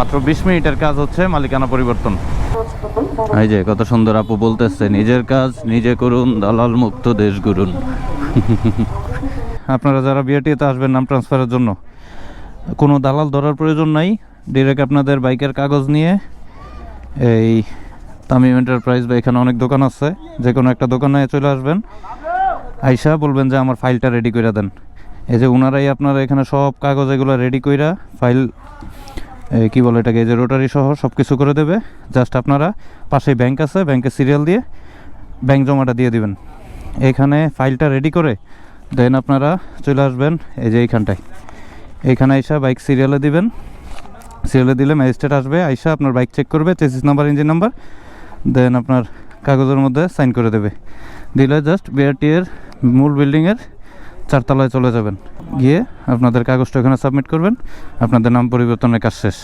মাত্র বিশ মিনিটের কাজ হচ্ছে মালিকানা পরিবর্তন। এই যে কত সুন্দর আপু বলতেছে নিজের কাজ নিজে করুন দালাল মুক্ত দেশ গড়ুন। আপনারা যারা বিআরটিতে আসবেন নাম ট্রান্সফারের জন্য কোনো দালাল ধরার প্রয়োজন নাই। ডিরেক্ট আপনাদের বাইকের কাগজ নিয়ে এই তামিম এন্টারপ্রাইজ বা এখানে অনেক দোকান আছে যে কোনো একটা দোকানে চলে আসবেন। আইসা বলবেন যে আমার ফাইলটা রেডি করে দেন। এই যে ওনারাই আপনারা এখানে সব কাগজ এগুলো রেডি কইরা ফাইল কি বলে এটাকে যে রোটারি সহ সব কিছু করে দেবে। জাস্ট আপনারা পাশেই ব্যাংক আছে ব্যাংকে সিরিয়াল দিয়ে ব্যাংক জমাটা দিয়ে দিবেন। এখানে ফাইলটা রেডি করে দেন আপনারা চলে আসবেন এই যে এইখানটায়। এইখানে আইসা বাইক সিরিয়ালে দিবেন। সিরিয়ালে দিলে ম্যাজিস্ট্রেট আসবে, আইসা আপনার বাইক চেক করবে chassis number engine number then আপনার কাগজের মধ্যে সাইন করে দেবে। দিলে জাস্ট বিআরটি এর মূল বিল্ডিংয়ের চারতলায় চলে যাবেন। গিয়ে আপনাদের কাগজটা ওখানে সাবমিট করবেন। আপনাদের নাম পরিবর্তনের কাজ শেষ।